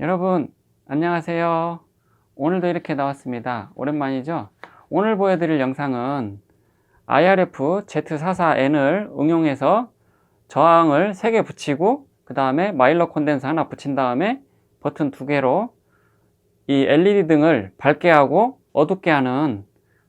여러분 안녕하세요. 오늘도 이렇게 나왔습니다. 오랜만이죠? 오늘 보여드릴 영상은 IRF Z44N을 응용해서 저항을 3개 붙이고 그 다음에 마일러 콘덴서 하나 붙인 다음에 버튼 두 개로 이 LED 등을 밝게 하고 어둡게 하는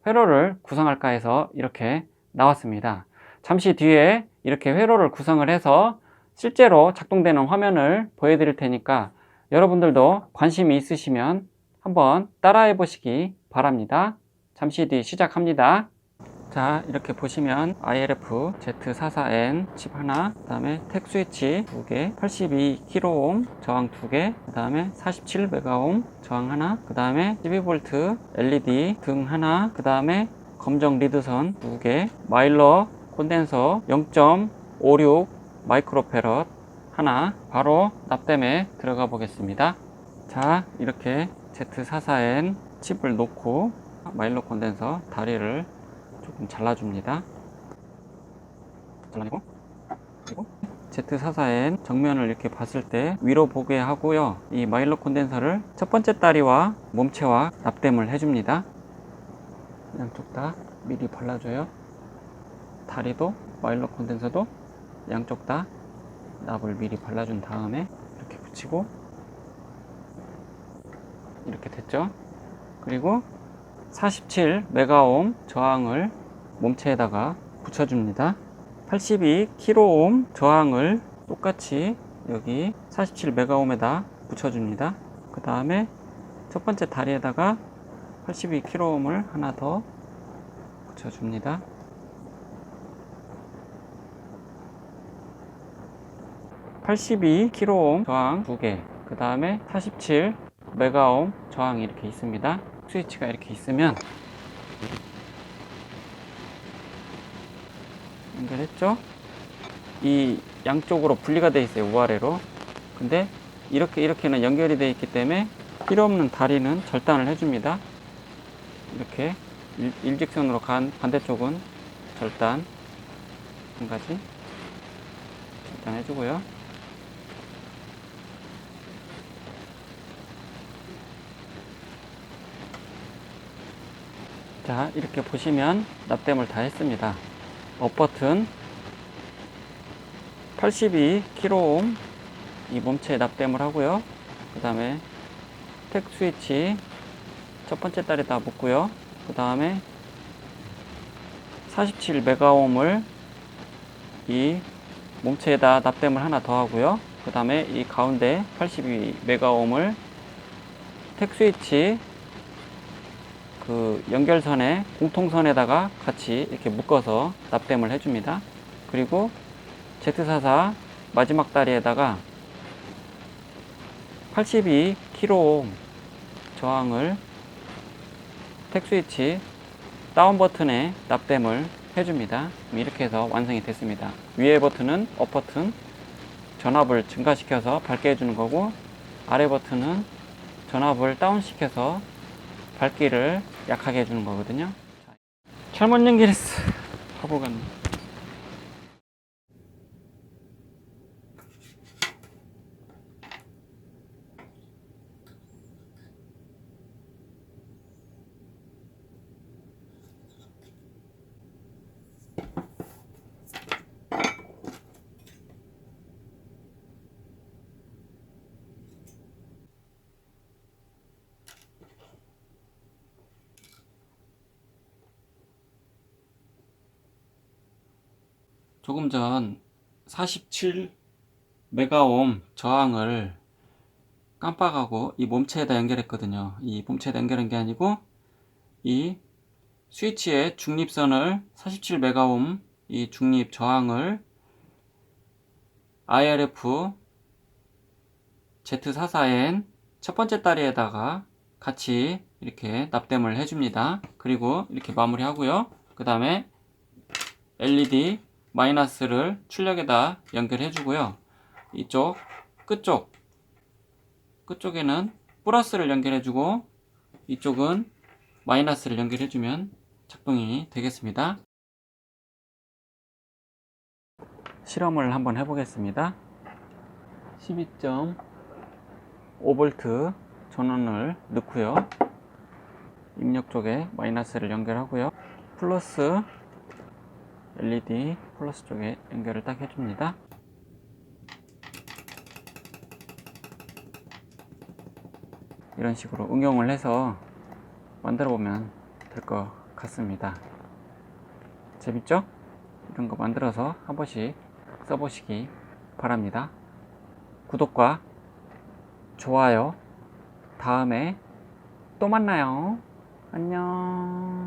회로를 구성할까 해서 이렇게 나왔습니다. 잠시 뒤에 이렇게 회로를 구성을 해서 실제로 작동되는 화면을 보여드릴 테니까 여러분들도 관심이 있으시면 한번 따라해 보시기 바랍니다. 잠시 뒤 시작합니다. 자, 이렇게 보시면 IRF Z44N 칩 하나, 그 다음에 텍 스위치 두 개, 82kΩ 저항 두 개, 그 다음에 47메가옴 저항 하나, 그 다음에 12V LED 등 하나, 그 다음에 검정 리드선 두 개, 마일러 콘덴서 0.56 마이크로페럿 하나 바로 납땜에 들어가 보겠습니다. 자 이렇게 Z44N 칩을 놓고 마일로 콘덴서 다리를 조금 잘라줍니다. 잘라내고 그리고 Z44N 정면을 이렇게 봤을 때 위로 보게 하고요. 이 마일로 콘덴서를 첫 번째 다리와 몸체와 납땜을 해줍니다. 양쪽 다 미리 발라줘요. 다리도 마일러 콘덴서도 양쪽 다 납을 미리 발라준 다음에 이렇게 붙이고 이렇게 됐죠? 그리고 47 메가옴 저항을 몸체에다가 붙여줍니다. 82kΩ 저항을 똑같이 여기 47 메가옴에다 붙여줍니다. 그 다음에 첫 번째 다리에다가 82kΩ을 하나 더 붙여줍니다 82kΩ 저항 2개 그 다음에 47 메가옴 저항이 이렇게 있습니다. 스위치가 이렇게 있으면 연결했죠? 이 양쪽으로 분리가 되어 있어요 우아래로. 근데 이렇게 이렇게는 연결이 되어 있기 때문에 필요 없는 다리는 절단을 해줍니다. 이렇게 일, 일직선으로 간 반대쪽은 절단 한 가지 절단해주고요 자 이렇게 보시면 납땜을 다 했습니다. 업 버튼 82kΩ 이 몸체에 납땜을 하고요. 그 다음에 텍 스위치 첫 번째 다리 다 묶고요. 그 다음에 47메가옴을 이 몸체에다 납땜을 하나 더 하고요. 그 다음에 이 가운데 82메가옴을 텍 스위치 그 연결선에 공통선에다가 같이 이렇게 묶어서 납땜을 해줍니다. 그리고 Z44 마지막 다리에다가 82kΩ 저항을 텍 스위치 다운 버튼에 납땜을 해줍니다. 이렇게 해서 완성이 됐습니다. 위에 버튼은 업 버튼 전압을 증가시켜서 밝게 해주는 거고 아래 버튼은 전압을 다운시켜서 밝기를 약하게 해주는 거거든요. 잘못 연결했어. 바보 같네. 조금 전 47 메가옴 저항을 깜빡하고 이 몸체에다 연결했거든요. 이 몸체에다 연결한 게 아니고 이 스위치의 중립선을 47 메가옴 이 중립 저항을 IRF Z44N 첫 번째 다리에다가 같이 이렇게 납땜을 해줍니다. 그리고 이렇게 마무리하고요. 그 다음에 LED 마이너스를 출력에다 연결해 주고요. 이쪽 끝쪽 끝쪽에는 플러스를 연결해 주고 이쪽은 마이너스를 연결해 주면 작동이 되겠습니다. 실험을 한번 해보겠습니다. 12점 5V 전원을 넣고요. 입력 쪽에 마이너스를 연결하고요. 플러스 LED 플러스 쪽에 연결을 딱 해줍니다. 이런 식으로 응용을 해서 만들어 보면 될 것 같습니다. 재밌죠? 이런 거 만들어서 한 번씩 써보시기 바랍니다. 구독과 좋아요 다음에 또 만나요. 안녕.